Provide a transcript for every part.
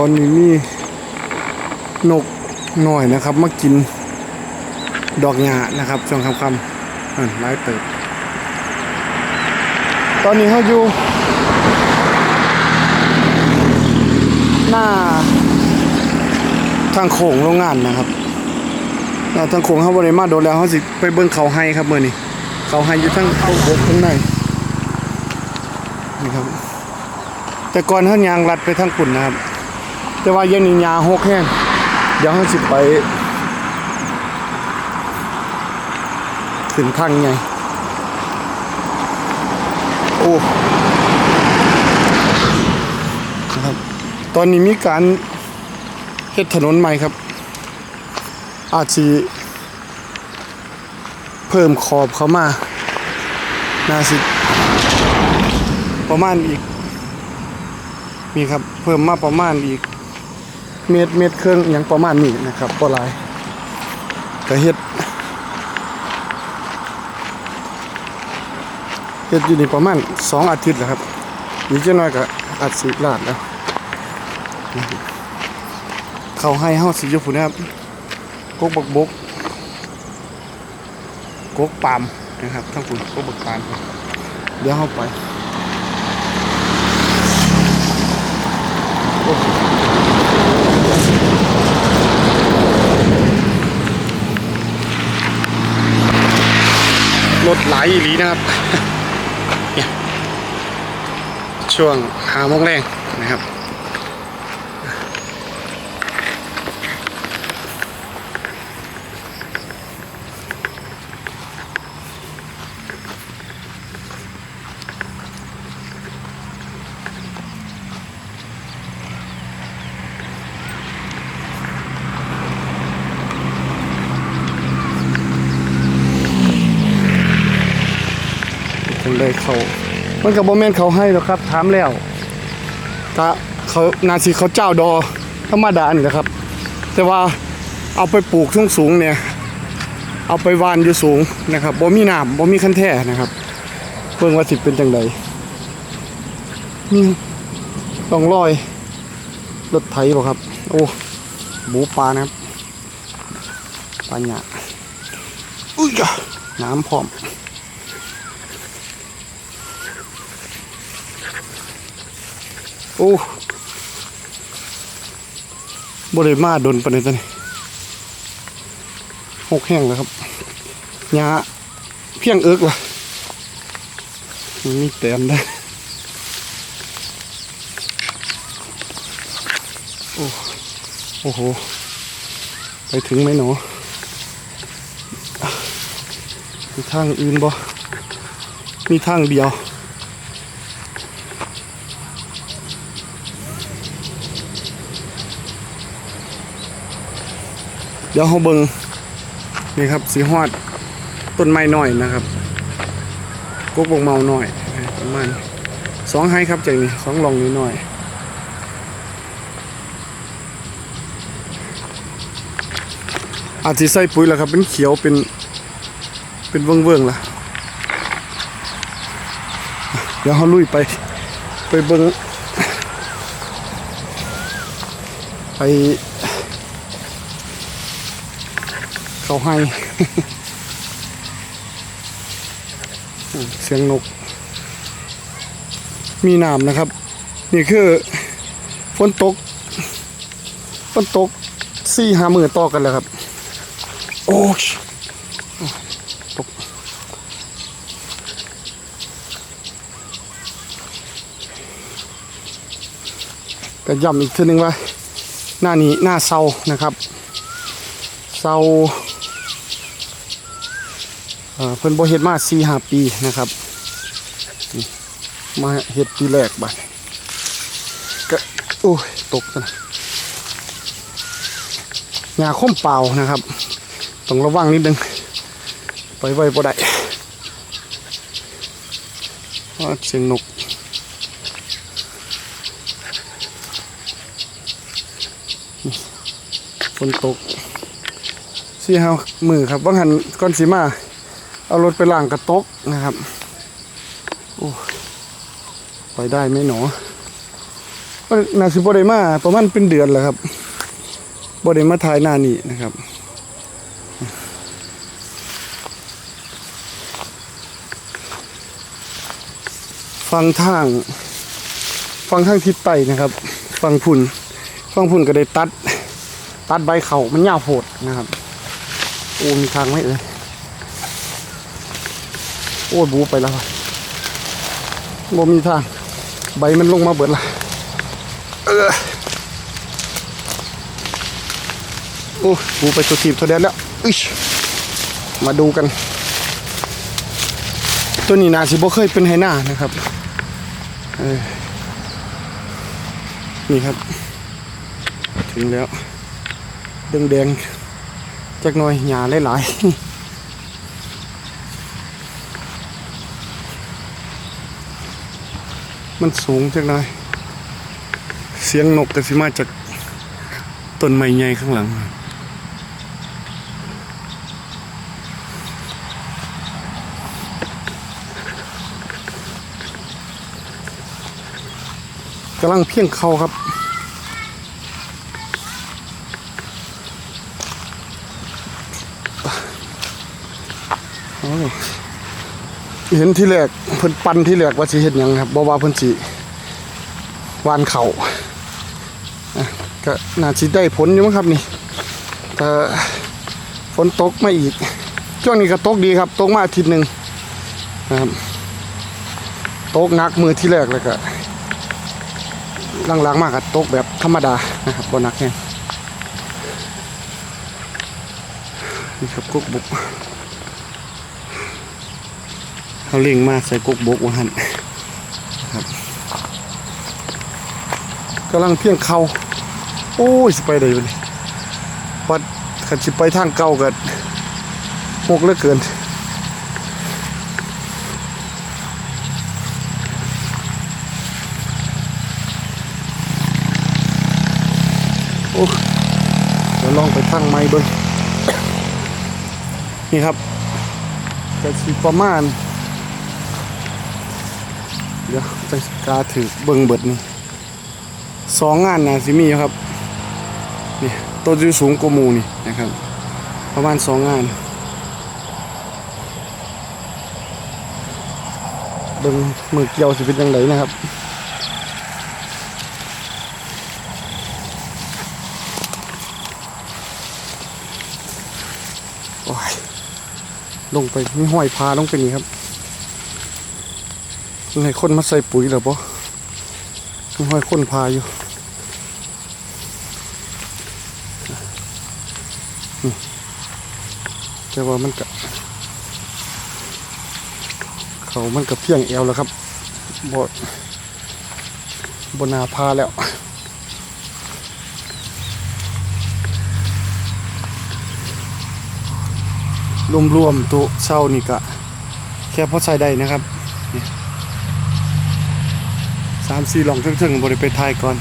ตอนนี้มีนกหน่อยนะครับ มากินดอกหญ้านะครับช่วงค่ำอันไล่เติบตอนนี้เขาอยู่ หน้า ทางโค้งโรงงานนะครับทางโค้งเขาบริมาโดนแล้วเขาสิไปเบิ่งเขาให้ครับเมื่อนี้เขาให้อยู่ทั้งเอาบกข้างในนี่ครับ แต่ก่อนเขายางลัดไปทางปุ่นนะครับ แต่ว่าเยังนี่ยาหกแห้งเดี๋ยวเขาสิไปถึงทางไงโอ้ครับตอนนี้มีการเฮ็ดถนนใหม่ครับ อาจจะเพิ่มขอบเข้ามาน่าสิประมาณอีก มีครับ เพิ่มมาประมาณอีก เมตรเมตรเครื่องอย่างประมาณนี้นะครับบ่หลายก็เฮ็ดเฮ็ดอยู่นี่ประมาณสองอาทิตย์แล้วครับอีกจักหน่อยก็อาจสิลาดแล้วเขาให้เฮาสิอยู่พุ่นนะครับกกบักบกกกปามนะครับทั้งพุ่นกกบักปามเดี๋ยวเฮาไปโอ้ รถไหลายอีหลีนะครับเนี่ยช่วงหาโมงแรงนะครับ ถึงได้เขา มันกับโมเมนเขาให้หรอกครับ ถามแล้วก็เขานาซีเขาเจ้าดอธรรมดานี่แหละครับ แต่ว่าเอาไปปลูกสูงสูงเนี่ย เอาไปวานอยู่สูงนะครับบ่มีน้ำบ่มีคันแท้นะครับเพิ่งว่าสิเป็นจังใดมีต้องรอยรถไถบ่ครับ โอ้บูปลานะครับปลาหยาอุ้ยอะน้ำพร้อม โอ้บริมาดนปนิตอนนี้หกแห้งแล้วครับหญ้าเพียงเอิกว่ะมีแต้มได้โอ้โอ้โห ไปถึงไหมหนอมีทางอื่นบ่มีทางเดียว ดี๋ยวเขาเบิงนี่ครับสีฮอดต้นไม้หน้อยนะครับกกบงเมาหน่อยประมาณสองไฮครับจากนี้สองลองนิดหน่อยอาจจะใส่ปุ๋ยแล้วครับ เป็นเขียวเป็นเป็นเวิงเวิงล่ะเดี๋ยวเขาลุยไป ไปเบิงไป เขาให้ เสียงนก มีน้ำนะครับ นี่คือฝนตกฝนตกสี่ห้ามือต่อกันแล้วครับ โอ้ยตกก็ย้ำอีกทีนึงว่า หน้านี้หน้าเศร้านะครับเศร้า เอ่อเพิ่นบ่เฮ็ดมา4 5ปีนะครับมาเฮ็ดปีแรกบัดก็โอ้ยตกซะนะหญ้าคมเปล่านะครับต้องระวังนิดนึงไปไว้บ่ได้เพราะเสียงนกฝนตกสี่ห้ามือครับว่างหันก้อนสีมา เอารถไปล้างกระตกนะครับโอ้ไปได้ไหมหนอน่าสิบ่ไดมาประมาณเป็นเดือนแล้วครับบ่ไดมาถ่ายหน้านี่นะครับฟังทางฟังทางทิศใต้นะครับ ฟังพุ่นฟังพุ่นก็ได้ตัด ตัดใบเขามันยาวโพดนะครับ โอ้มีทางไหมเอ่ย โอ้ยบูไปแล้วบ่มีทาง ใบมันลงมาเบิดละเออโอ้บูไปตัวทีบตัวเดียวแล้วอิชมาดูกัน ตัวนี้นาสิบ่เคยเป็นไหหน้านะครับนี่ครับ ถึงแล้วแดงๆจักหน่อยหญ้าหลายๆ มันสูงจักหน่อยเสียงนกแต่สิมาจากต้นไม้ใหญ่ข้างหลัง กำลังเพียงเขาครับเห็นที่แรก เพิ่นปันที่แรกว่าสิเฮ็ดหยังครับบ่ว่าเพิ่นสิวานเขาอะก็น่าสิได้ผลอยู่มั้งครับนี่แต่ฝนตกมาอีก ช่วงนี้ก็ตกดีครับ ตกมาอาทิตย์หนึ่งนะครับตกหนักมือที่แรกเลยก็หลังๆมากก็ตกแบบธรรมดานะครับบ่หนักแน่นี่ครับกุ๊กบุก เขาเล่งมากใส่กุกบกว่าหันครับกำลังเพียงเขาโอ้ยสไปได้บ่นี่วัดขันสิไปทางเก่ากันหกเหลือเกินโอ้เดี๋ยวลองไปทางไม้เบิ้งนี่ครับก็สิประมาณ เดี๋ยวจังสิกาถือเบิ่งเบิดนี่สองงานนะสิมี่ครับนี่ตัวอยู่สูงกว่ามูนี่นะครับ ประมาณสองงานเบิ่งมือเกี่ยวสิเป็นยังไงนะครับโอ้ยลงไปมีห้อยพาลงไปนี่ครับ ยังไงคนมาใส่ปุ๋ยเหรอปะมีห้อยคนพาอยู่แต่ว่ามันกับเขามันกับเพียงเอวแล้วครับบดบนาพาแล้วรวมๆตัวเช่านี่ก็แค่พอใช้ได้นะครับ สามสี่หลองถึงๆบริไปทายก่อน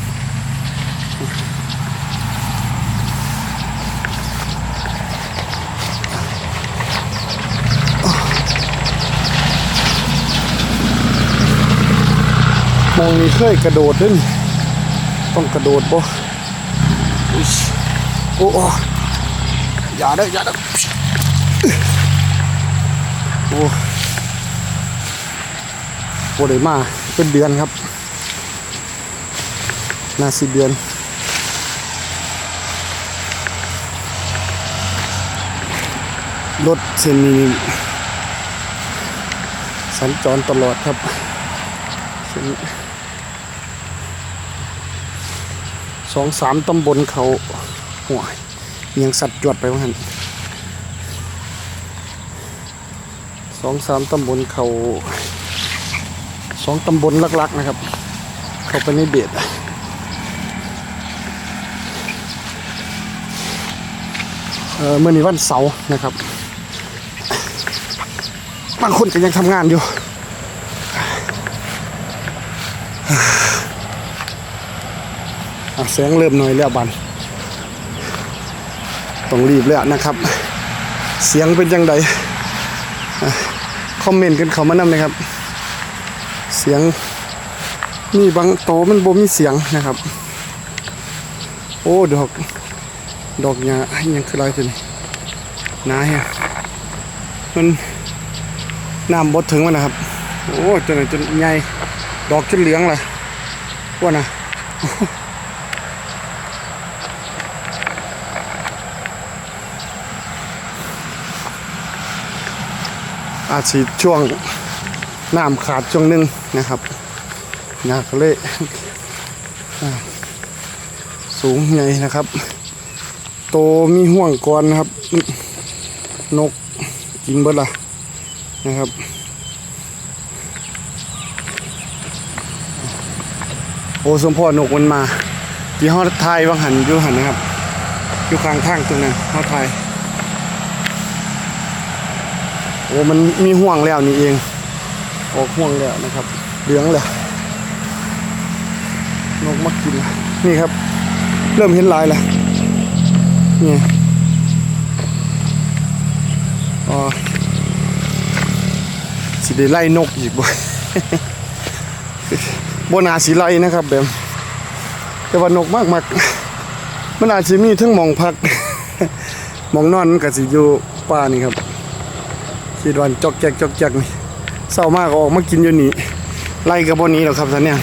มองนี่เคยกระโดดด้วยนี่ต้องกระโดดบ่อุ๊ยโอ้โอ้อย่าเด้ออย่าเด้อโอ้โหได้มาเป็นเดือนครับ นาสิเดือนรถเส้นนี้สัญจรตลอดครับเส้นสองสามตำบลเขาหัวยังสัตว์จวดไปว่าหันสองสามตำบลเขาสองตำบลลักๆนะครับ เขาไปในเดชเออ เมื่อนี้วันเสาร์นะครับบางคนก็ยังทำงานอยู่แสงเริ่มหน่อยแล้วบันต้องรีบแล้วนะครับ เสียงเป็นยังไงคอมเมนต์กันเขามานำนะครับ เสียงมีบางโตมันบ่มีเสียงนะครับ โอ้ดอก ดอกหญ้าอิหยังคืออะไรตัวนี้หนาแฮะมันน้ำบดถึงมันนะครับ โอ้จนจนใหญ่ดอกจนเหลืองเลยว่านะอาจสิช่วงน้ำขาดช่วงหนึงนะครับหนาก็เลยสูงใหญ่นะครับ โตมีห่วงก่อนนะครับ นกกินเบิดละนะครับโอ้สมพรนกมันมา ที่ฮอดไทยวังหันอยู่หันนะครับ อยู่ข้างทางตรงนั้นฮอดไทยโอ้มันมีห่วงแล้วนี่เองออกห่วงแล้วนะครับ เหลืองแล้วนกมากินละนี่ครับ เริ่มเห็นลายแล้ว นี่อ๋อสิได้ไล่นกอีกบ่บนาสีไล่นะครับแบบแต่ว่านกมากมากมันอาจจะมีทั้งมองพักมองนอนมันก็สิอยู่ป่านี่ครับคิดวันจอกแจกจอกแจกนี่เศร้ามากออกมากินอยู่นี่ไล่กับบนนี้หรอครับท่านเนี่ย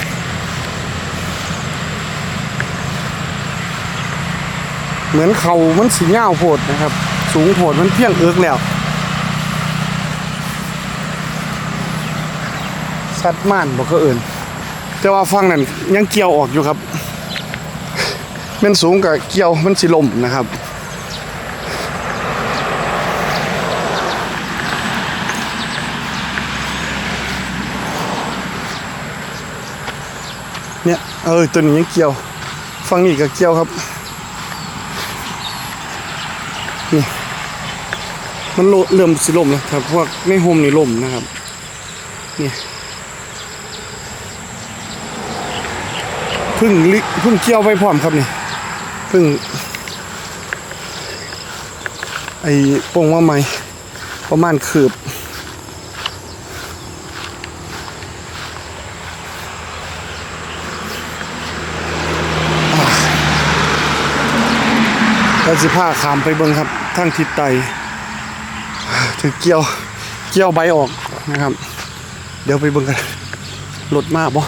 เหมือนเขามันสีเงาโพดนะครับ สูงโพดมันเพียงเอิกแล้วสัดม่านบอกก็เอื่นแต่ว่าฟังนั้นยังเกี่ยวออกอยู่ครับมันสูงกับเกี่ยวมันสิลมนะครับเนี่ยเออตัวนี้ยังเกี่ยว ฟังนี่ก็เกี่ยวครับ นี่มันโลเริ่มสิลมแล้วครับพวกแม่โฮมนี่ลมนะครับนี่พึ่งลิพึ่งเกี่ยวไปพร้อมครับนี่พึ่ง ไอ้ปงว่าไหมประมาณคืบ สิผ้าขามไปเบิ่งครับทางทิศใต้ถือเกี่ยวเกี่ยวใบออกนะครับ เดี๋ยวไปเบิ่งกันรถมากบ่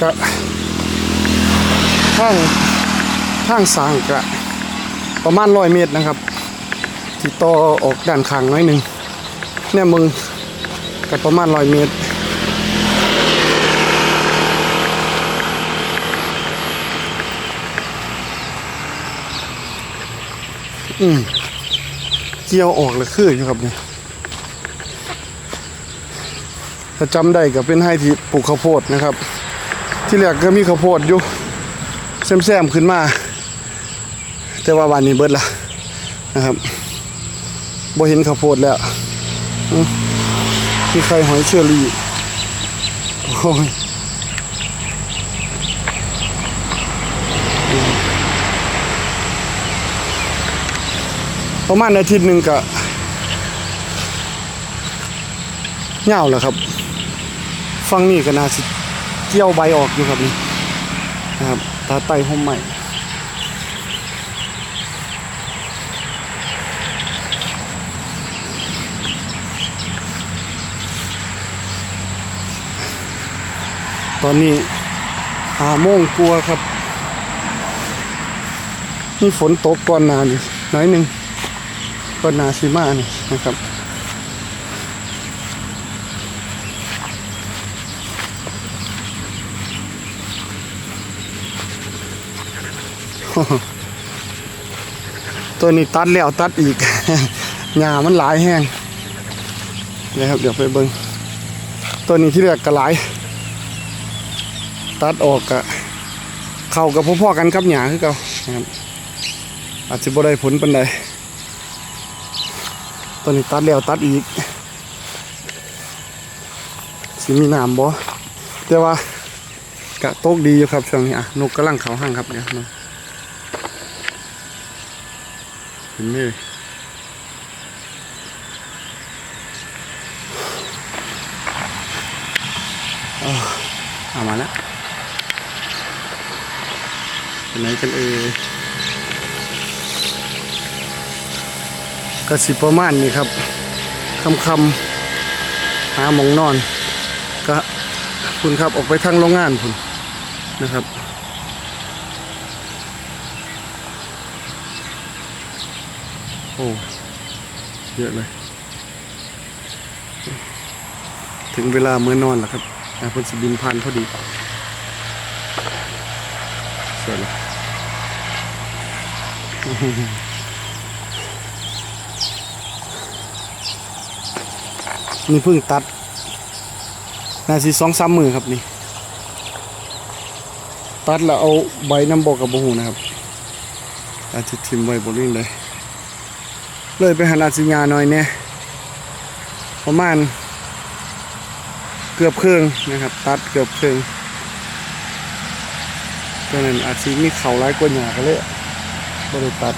ก็ทางทางสางกะ ประมาณร้อยเมตรนะครับที่ต่อออกด้านข้างน้อยหนึ่งเนี่ยมึงกับประมาณร้อยเมตรอืมเกี่ยวออกเลยคืออยู่ครับเนี่ยถ้าจำได้ก็เป็นให้ที่ปลูกข้าวโพดนะครับ ที่แรกก็มีข้าวโพดอยู่แซมๆขึ้นมา แต่ว่าวันนี้เบิดละนะครับบ่เห็นข้าวโพดแล้วมีใครหอยเชอรี่โอ้ยประมาณอาทิตย์หนึ่งก็เหงาแล้วครับฟังนี่ก็น่าสิเกี่ยวใบออกอยู่ครับนี่นะครับตาไตห่มใหม่ ตอนนี้หาโมงกลัวครับมีฝนตกก่อนหนานี่น้อยหนึ่งก่อนหนาซิมานี่นะครับตัวนี้ตัดแล้วตัดอีกหญ้ามันหลายแห้งนะครับเดี๋ยวไปเบิงตัวนี้ที่เรียกกระหลาย ตัดออกกะเข้ากับพ่อๆกันครับหยาคือเก่านะครับอาจจะบ่ได้ผลปานใดตอนนี้ตัดแล้วตัดอีกสิมีน้ำบ่แต่ว่ากะโตกดีอยู่ครับช่วงนี้อะนกกำลังเขาห้างครับเดี๋ยวมาเห็นไหมอ่ยอ้าวเอามาแล้ว ไปไหนกันเอ่ยกระสิประมาณนี้ครับคำคำหาหมองนอน ก็คุณครับออกไปทางโรงงานคุณนะครับโอ้เยอะเลย ถึงเวลาเมื่อนอนแล้วครับอาเพิ่นสิบินผ่านพอดีสวยเลย นี่เพิ่งตัดน่าสิสองสามมือครับนี่ ตัดแล้วเอาใบน้ำบอกกับบหูนะครับ อาจจะทิมไว้บนนี้เลย เลยไปหันอาสิญาหน่อยเนี่ยประมาณ เกือบครึ่งนะครับ ตัดเกือบครึ่งเพราะนั้นอาจสิมีเขาร้ายกว่าหยาก็เลย บริตัด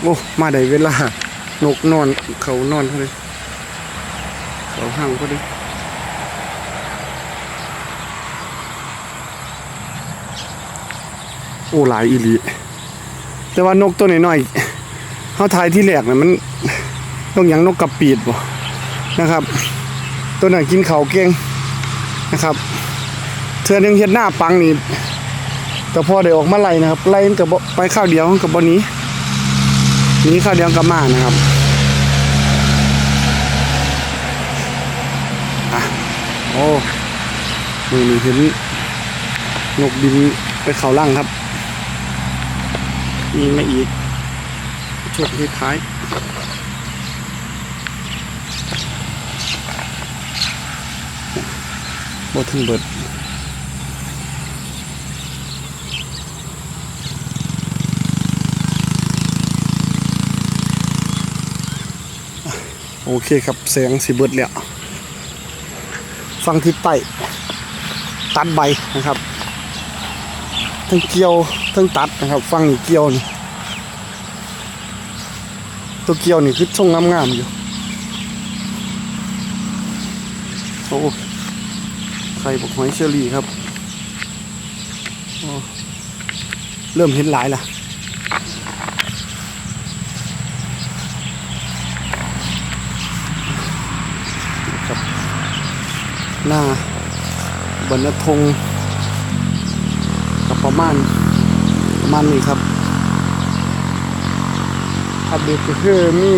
โอ้มาได้เวลานกนอนเขานอนเขาเลยเขาห่างเขาเลยโอ้หลายอีหลีแต่ว่านกตัวน้อยๆเขาทายที่แหลกเนะมันนกหยังนกกระปีดบ่นะครับ ตัวนั้นกินเขาเก่งนะครับเธอหนึงเฮ็ดหน้าปังนี่ แต่พอได้ออกมาไล่นะครับไล่กับไปข้าวเดียวมันกับบนี้นี้ข้าวเดียวกับมานะครับอะโอ้มีเห็นนกบินไปเขาล่างครับมีมาอีกช่วงท้ายๆบถึงเบิด โอเคครับแสงสีเบิดแล้วฟังทิศใต้ตัดใบนะครับทั้งเกี่ยวทั้งตัดนะครับ ฟังเกี่ยวนี่ตัวเกี่ยวนี่คือทรงงามๆอยู่โอ้ไข่บอกหอยเชอรี่ครับเริ่มเห็นหลายละครับ หน้าบรรณทงกับประมาณประมาณนี้ครับอัปเดตก็คือมี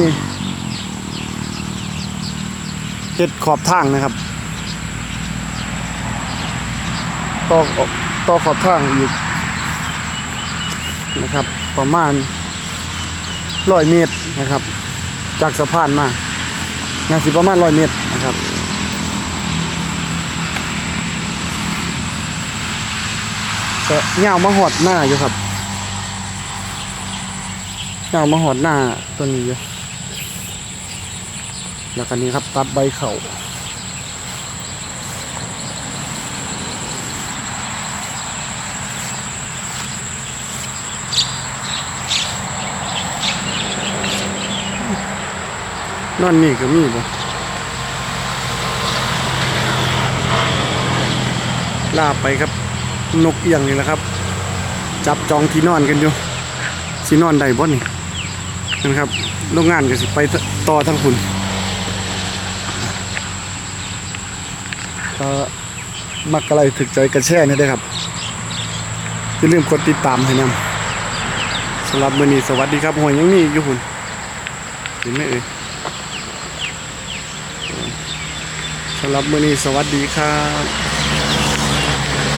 เห็ดขอบทางนะครับต่อต่อขอบทางอีกนะครับ ประมาณร้อยเมตรนะครับ จากสะพานมางานสิประมาณร้อยเมตรนะครับ ก็เงามาหอดหน้าอยู่ครับเงามาหอดหน้าตัวนี้อยู่แล้วกันนี้ครับตัดใบเขานอนนี่ก็มีบ่ลาไปครับ นกเอียงนี่แหละครับ จับจองที่นอนกันอยู่สินอนได้บ่นี่นะครับโรงงานก็สิไปต่อทั้งคุณก็มักอะไรถึกใจกระแช่นี่ได้ครับอย่าลืมกดติดตามให้นำสำหรับมือนี้สวัสดีครับหวยยังมีอีกอยู่คุณเห็นไหมเอ่ยสำหรับมือนี้สวัสดีครับ